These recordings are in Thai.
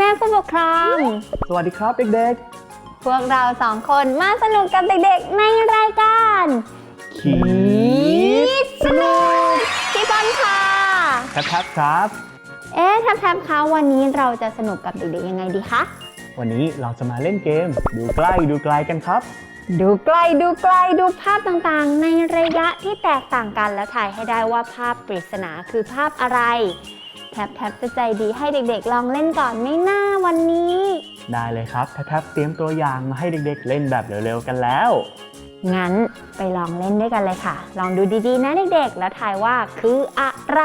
ค่ะคุณพ่อคุณแม่ผู้ปกครอง สวัสดีครับเด็กพวกเราสองคนมาสนุกกับเด็กๆในรายการๆขีดสนุกพี่บอลค่ะ แทบแทบครับ เอ๊ะแทบๆคะวันนี้เราจะสนุกกับเด็กๆยังไงดีคะ วันนี้เราจะมาเล่นเกม ดูใกล้ดูไกลกันครับ ดูใกล้ดูไกลดูภาพต่างๆ ในระยะที่แตกต่างกันแล้วถ่ายให้ได้ว่าภาพปริศนาคือภาพอะไร แทบๆจะใจดีให้เด็กๆ ลองเล่นก่อนไหม่น่าวันนี้ ได้เลยครับแทบแทบเตรียมตัวอย่างมาให้เด็กๆ เล่นแบบเร็วๆกันแล้ว งั้นไปลองเล่นด้วยกันเลยค่ะ ลองดูดีๆ นะเด็กๆ แล้วทายว่าคืออะไร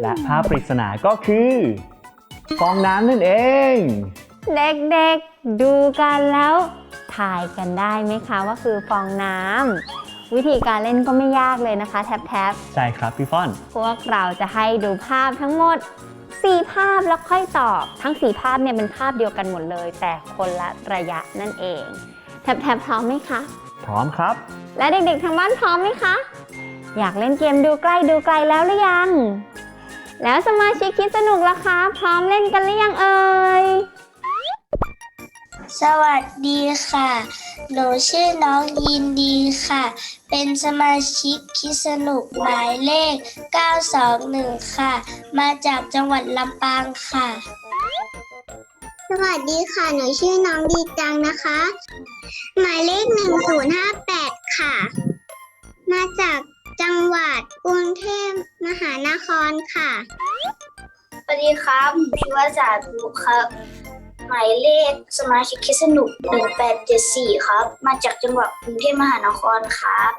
และภาพปริศนาก็คือฟองน้ำนั่นเอง เด็กๆ ดูกันแล้ว ทายกันได้ไหมคะว่าคือฟองน้ำวิธีการเล่นก็ไม่ยากเลยนะคะ แท็บใช่ครับพี่ฟ้อนๆพวกเราจะให้ดูภาพทั้งหมด 4 ภาพแล้วค่อยตอบ ทั้ง 4 ภาพเนี่ยเป็นภาพเดียวกันหมดเลย แต่คนละระยะนั่นเอง แท็บๆพร้อมไหมคะ พร้อมครับ และเด็กๆทางบ้านพร้อมไหมคะ อยากเล่นเกมดูใกล้ดูไกลแล้วหรือยัง แล้วสมาชิกคิดสนุกล่ะคะ พร้อมเล่นกันหรือยังเอ่ย สวัสดีค่ะ หนูชื่อน้องยินดีค่ะ เป็นสมาชิกคิดสนุกหมายเลข 921 ค่ะ มาจากจังหวัดลำปางค่ะ สวัสดีค่ะ หนูชื่อน้องดีจังนะคะ หมายเลข 1058 ค่ะ มาจากจังหวัดกรุงเทพมหานครค่ะ สวัสดีครับผมชื่อว่าสาธุครับ หมายเลขสมาชิกคิดสนุก 1874 ครับ มาจากจังหวัดกรุงเทพมหานครครับ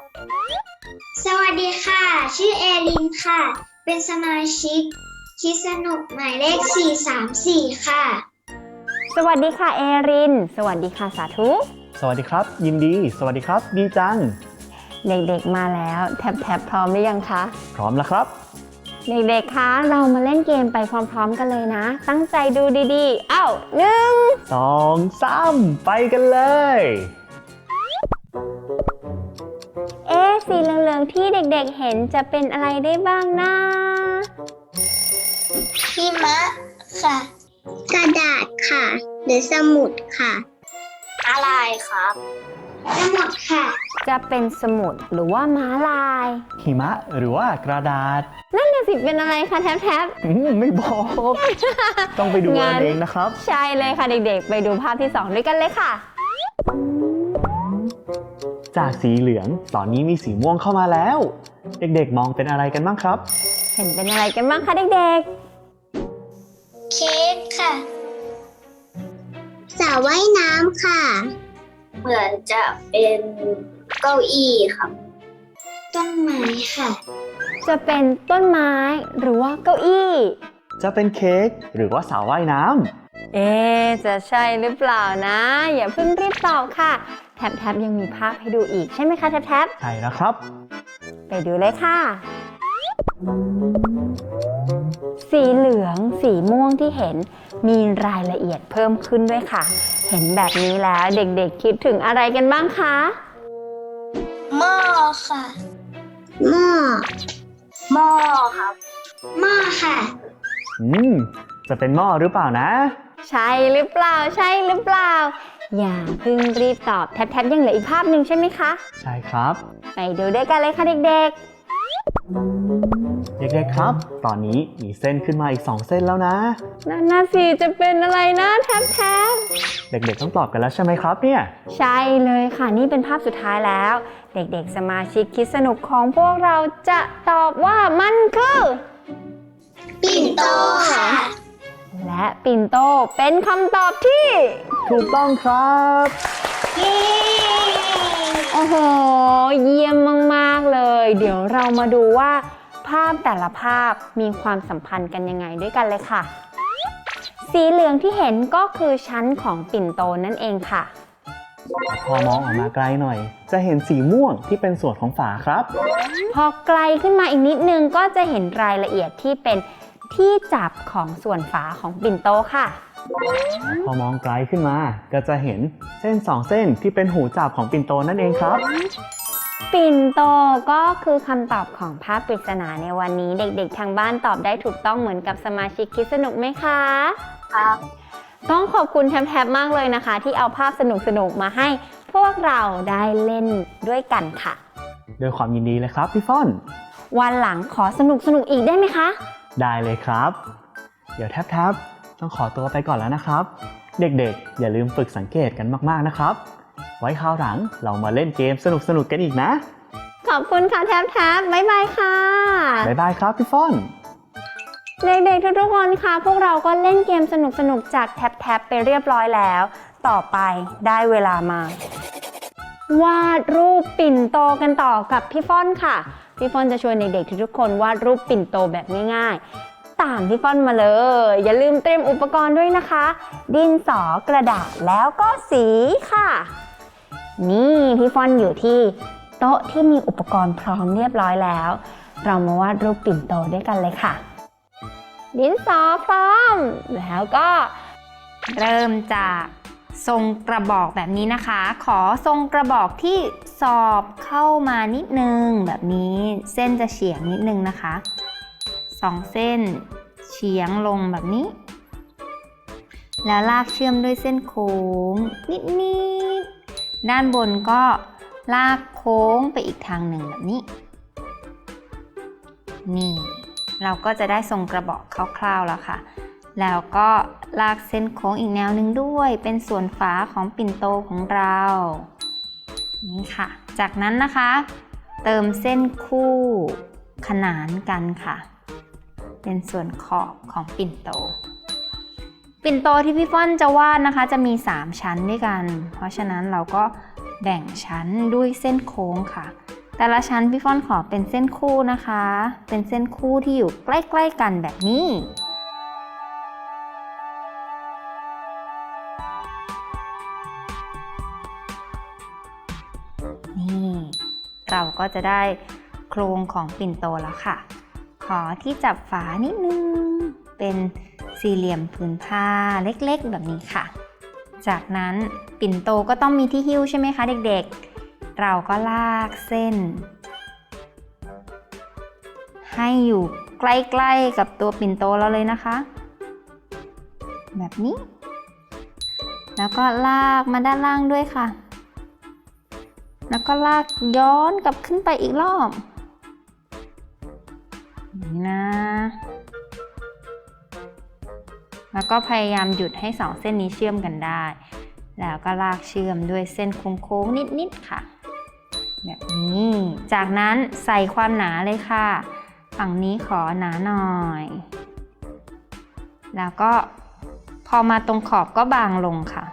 สวัสดีค่ะ ชื่อเอลินค่ะ เป็นสมาชิกคิดสนุกหมายเลข 434 ค่ะ สวัสดีค่ะเอริน สวัสดีค่ะสาธุ สวัสดีครับ ยินดี สวัสดีครับ ดีจัง เด็กๆมาแล้ว แท็บๆพร้อมหรือยังคะ พร้อมแล้วครับ เด็กๆ คะ เรามาเล่นเกมไปพร้อมๆ กันเลยนะ ตั้งใจดูดีๆ เอ้าหนึ่งสองสามไปกันเลย เอ๊ะสีเหลืองๆ ที่เด็กๆ เห็นจะเป็นอะไรได้บ้างนะพี่มะค่ะ กระดาษค่ะ หรือสมุดค่ะ อะไรครับ สมุดค่ะ จะเป็นสมุดหรือว่าม้าลาย หิมะหรือว่ากระดาษ นั่นน่ะสิเป็นอะไรคะแท็บอืมไม่บอก ต้องไปดูงั้กันนเองนะครับๆใช่เลยค่ะเด็กๆ ไปดูภาพที่ 2 ด้วยกันเลยค่ะ จากสีเหลืองตอนนี้มีสีม่วงเข้ามาแล้ว เด็กๆ มองเป็นอะไรกันบ้างครับ เห็นเป็นอะไรกันบ้างคะเด็กเค้กค่ะสระว่ายน้ำค่ะ เหมือนจะเป็นเก้าอี้ครับ ต้นไม้ค่ะๆจะเป็นต้นไม้หรือว่าเก้าอี้ จะเป็นเค้กหรือว่าสาวว่ายน้ำเอ๊ะจะใช่หรือเปล่านะ อย่าเพิ่งรีบตอบค่ะ แท็บๆยังมีภาพให้ดูอีกใช่ไหมคะแท็บใช่แล้วครับๆไปดูเลยค่ะ สีเหลืองสีม่วงที่เห็นมีรายละเอียดเพิ่มขึ้นด้วยค่ะ เห็นแบบนี้แล้วเด็กๆคิดถึงอะไรกันบ้างคะ หม้อค่ะ หม้อ หม้อครับ หม้อค่ะ อืม จะเป็นหม้อหรือเปล่านะ ใช่หรือเปล่า ใช่หรือเปล่า อย่าเพิ่งรีบตอบแท็บๆยังเหลืออีกภาพหนึ่งใช่ไหมคะ ใช่ครับ ไปดูด้วยกันเลยค่ะเด็ก เด็กๆครับ ตอนนี้มีเส้นขึ้นมาอีก 2 เส้นแล้วนะๆนั่นน่าสิจะเป็นอะไรนะแท็บๆเด็กๆต้องตอบกันแล้วใช่ไหมครับเนี่ย ใช่เลยค่ะนี่เป็นภาพสุดท้ายแล้ว เด็กๆสมาชิกคิดสนุกของพวกเราจะตอบว่ามันคือ ปิ่นโตค่ะ และปิ่นโตเป็นคำตอบที่ ถูกต้องครับเย้โอ้โห เยี่ยมมาก ๆ เลย เดี๋ยวเรามาดูว่า ภาพแต่ละภาพมีความสัมพันธ์กันยังไงด้วยกันเลยค่ะ สีเหลืองที่เห็นก็คือชั้นของปิ่นโตนั่นเองค่ะ พอมองออกมาไกลหน่อย จะเห็นสีม่วงที่เป็นส่วนของฝาครับ พอไกลขึ้นมาอีกนิดนึงก็จะเห็นรายละเอียดที่เป็นที่จับของส่วนฝาของปิ่นโตค่ะ พอมองไกลขึ้นมา ก็จะเห็นเส้นสองเส้นที่เป็นหูจับของปิ่นโตนั่นเองครับ ปิ่นโตก็คือคำตอบของภาพปริศนาในวันนี้ เด็กๆ ทางบ้านตอบได้ถูกต้องเหมือนกับสมาชิกคิดสนุกไหมคะ ครับ ต้องขอบคุณแทบๆมากเลยนะคะ ที่เอาภาพสนุกๆมาให้พวกเราได้เล่นด้วยกันค่ะ ด้วยความยินดีเลยครับพี่ฟ่อน วันหลังขอสนุกๆอีกได้ไหมคะได้ได้เลยครับ เดี๋ยวแทบๆต้องขอตัวไปก่อนแล้วนะครับ เด็กๆ อย่าลืมฝึกสังเกตกันมากๆนะครับ ไว้คราวหลังเรามาเล่นเกมสนุกๆกันอีกนะ ขอบคุณค่ะแทบๆบ๊ายบายค่ะ บ๊ายบายครับพี่ฟ่อน เด็กๆทุกๆคนคะพวกเราก็เล่นเกมสนุกๆจากแท็บๆไปเรียบร้อยแล้ว ต่อไปได้เวลามาวาดรูปปิ่นโตกันต่อกับพี่ฟ่อนค่ะ พี่ฟ่อนจะชวนเด็กๆทุกๆคนวาดรูปปิ่นโตแบบง่ายๆ ตามพี่ฟ่อนมาเลย อย่าลืมเตรียมอุปกรณ์ด้วยนะคะ ดินสอกระดาษแล้วก็สีค่ะ นี่พี่ฟอนอยู่ที่โต๊ะที่มีอุปกรณ์พร้อมเรียบร้อยแล้ว เรามาวาดรูปปิ่นโตด้วยกันเลยค่ะ ดินสอพร้อม แล้วก็เริ่มจากทรงกระบอกแบบนี้นะคะ ขอทรงกระบอกที่สอบเข้ามานิดนึง แบบนี้เส้นจะเฉียงนิดนึงนะคะสองเส้นเฉียงลงแบบนี้ แล้วลากเชื่อมด้วยเส้นโค้งนิดๆ ด้านบนก็ลากโค้งไปอีกทางหนึ่งแบบนี้ นี่ เราก็จะได้ทรงกระบอกคร่าวๆแล้วค่ะ แล้วก็ลากเส้นโค้งอีกแนวหนึ่งด้วย เป็นส่วนฝาของปิ่นโตของเรา นี่ค่ะ จากนั้นนะคะ เติมเส้นคู่ขนานกันค่ะ เป็นส่วนขอบของปิ่นโต ปิ่นโตที่พี่ฟ่อนจะวาดนะคะ จะมี 3 ชั้นด้วยกัน เพราะฉะนั้นเราก็แบ่งชั้นด้วยเส้นโค้งค่ะ แต่ละชั้นพี่ฟ่อนขอเป็นเส้นคู่นะคะ เป็นเส้นคู่ที่อยู่ใกล้ ๆ กันแบบนี้นี่เราก็จะได้โครงของปิ่นโตแล้วค่ะ ขอที่จับฝานิดนึง เป็น สี่เหลี่ยมผืนผ้าเล็กๆ แบบนี้ค่ะ จากนั้นปิ่นโตก็ต้องมีที่หิ้วใช่ไหมคะเด็กๆ เราก็ลากเส้น ให้อยู่ใกล้ๆกับตัวปิ่นโตเราเลยนะคะ แบบนี้ แล้วก็ลากมาด้านล่างด้วยค่ะ แล้วก็ลากย้อนกลับขึ้นไปอีกรอบ แล้วก็พยายามหยุดให้สองเส้นนี้เชื่อมกันได้ แล้วก็ลากเชื่อมด้วยเส้นโค้งๆนิดๆค่ะ แบบนี้ จากนั้นใส่ความหนาเลยค่ะ ฝั่งนี้ขอหนาหน่อย แล้วก็พอมาตรงขอบก็บางลงค่ะ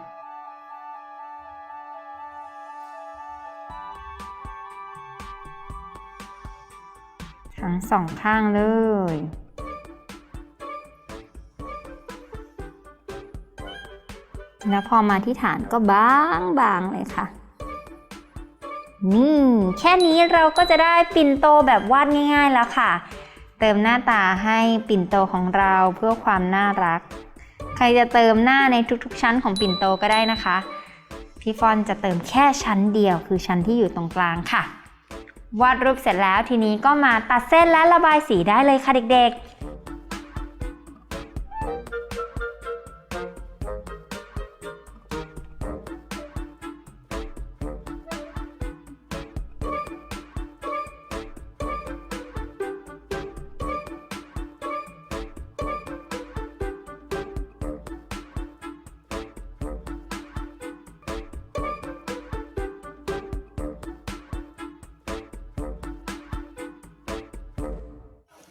ทั้งสองข้างเลย แล้วพอมาที่ฐานก็บางบางๆเลยค่ะ นี่แค่นี้เราก็จะได้ปิ่นโตแบบวาดง่าย ๆแล้วค่ะ เติมหน้าตาให้ปิ่นโตของเราเพื่อความน่ารัก ใครจะเติมหน้าในทุกๆ ชั้นของปิ่นโตก็ได้นะคะ พี่ฟอนจะเติมแค่ชั้นเดียวคือชั้นที่อยู่ตรงกลางค่ะ วาดรูปเสร็จแล้วทีนี้ก็มาตัดเส้นและระบายสีได้เลยค่ะเด็กๆ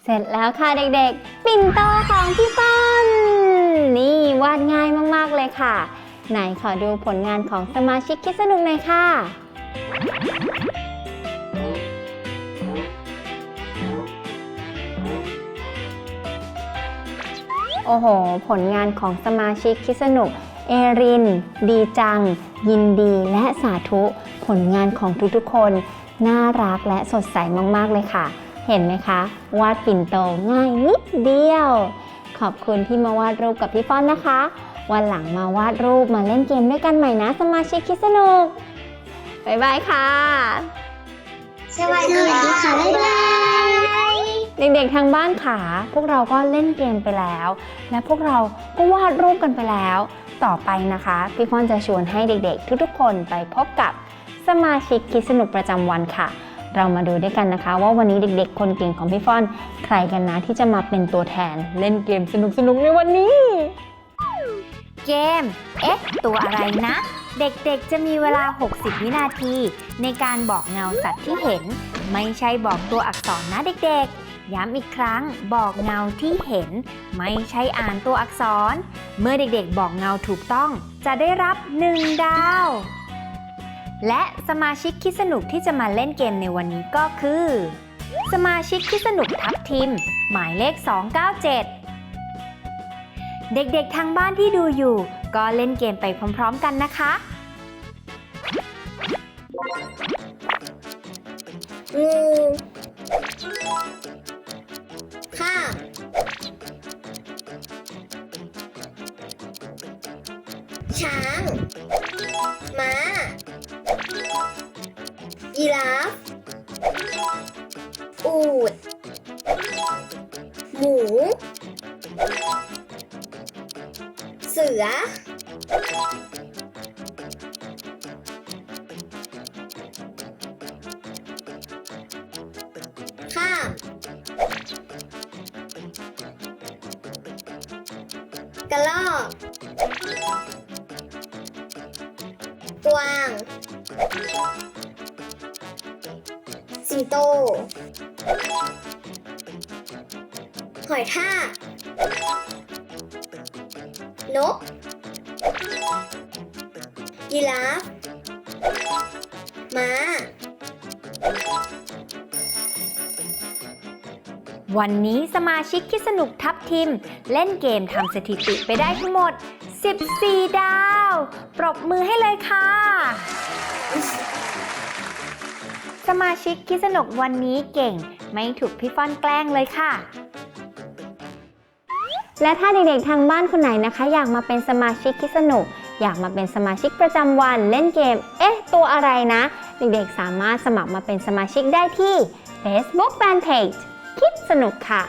เสร็จแล้วค่ะเด็กๆ ปิ่นโตของพี่ป้อนนี่วาดง่ายมากๆเลยค่ะ ไหนขอดูผลงานของสมาชิกคิดสนุกหน่อยค่ะ โอ้โห ผลงานของสมาชิกคิดสนุก เอริน ดีจัง ยินดีและสาธุ ผลงานของทุกๆคน น่ารักและสดใสมากๆเลยค่ะ เห็นไหมคะ วาดปิ่นโตง่ายนิดเดียว ขอบคุณที่มาวาดรูปกับพี่ฟ้อนนะคะ วันหลังมาวาดรูปมาเล่นเกมด้วยกันใหม่นะ สมาชิกคิดสนุกบ๊ายบายค่ะ สวัสดีค่ะบ๊ายบายเด็กๆทางบ้านค่ะ พวกเราก็เล่นเกมไปแล้ว และพวกเราก็วาดรูปกันไปแล้ว ต่อไปนะคะ พี่ฟอนจะชวนให้เด็กๆ ทุกๆ คนไปพบกับสมาชิกคิดสนุกประจำวันค่ะ เรามาดูด้วยกันนะคะ ว่าวันนี้เด็กๆ คนเก่งของพี่ฟอน ใครกันนะที่จะมาเป็นตัวแทนเล่นเกมสนุกๆในวันนี้ เกม เอ๊ะ ตัวอะไรนะ เด็กๆ จะมีเวลา 60 วินาที ในการบอกเงาสัตว์ที่เห็น ไม่ใช่บอกตัวอักษรนะเด็กๆ ย้ำอีกครั้งบอกเงาที่เห็น ไม่ใช่อ่านตัวอักษร เมื่อเด็กๆ บอกเงาถูกต้อง จะได้รับ 1 ดาว และสมาชิกคิดสนุกที่จะมาเล่นเกมในวันนี้ก็คือ สมาชิกคิดสนุกทัพทีมหมายเลข 297 เด็กๆทางบ้านที่ดูอยู่ ก็เล่นเกมไปพร้อมๆกันนะคะ งู สือ ข้าม กระลอก กวาง สิงโต หอยทาก นก ยีราฟม้า วันนี้สมาชิกคิดสนุกทัพทีมเล่นเกมทำสถิติไปได้ทั้งหมด 14 ดาว ปรบมือให้เลยค่ะ สมาชิกคิดสนุกวันนี้เก่ง ไม่ถูกพี่ฟ้อนแกล้งเลยค่ะ และถ้าเด็กๆทางบ้านคนไหนนะคะ อยากมาเป็นสมาชิกคิดสนุก อยากมาเป็นสมาชิกประจำวันเล่นเกม เอ๊ะ ตัวอะไรนะ เด็กๆสามารถสมัครมาเป็นสมาชิกได้ที่ Facebook Fanpage คิดสนุกค่ะ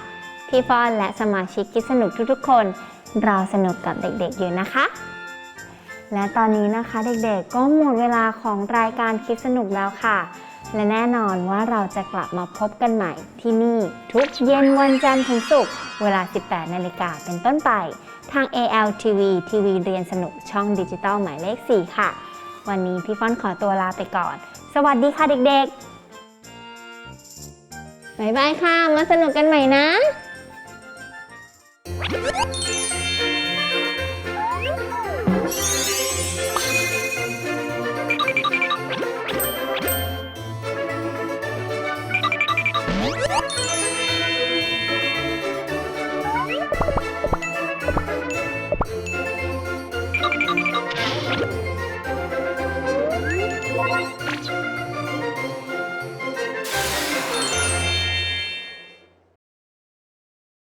พี่ฟอนและสมาชิกคิดสนุกทุกๆ คนรอสนุกกับเด็กๆอยู่นะคะ และตอนนี้นะคะเด็กๆก็หมดเวลาของรายการคิดสนุกแล้วค่ะ และแน่นอนว่าเราจะกลับมาพบกันใหม่ที่นี่ทุกเย็นวันจันทร์ถึงศุกร์เวลา 18 นาฬิกาเป็นต้นไป ทาง ALTV ทีวีเรียนสนุกช่องดิจิตอลหมายเลข 4 ค่ะ วันนี้พี่ฟ้อนขอตัวลาไปก่อน สวัสดีค่ะเด็กๆ บ๊ายบายค่ะ มาสนุกกันใหม่นะ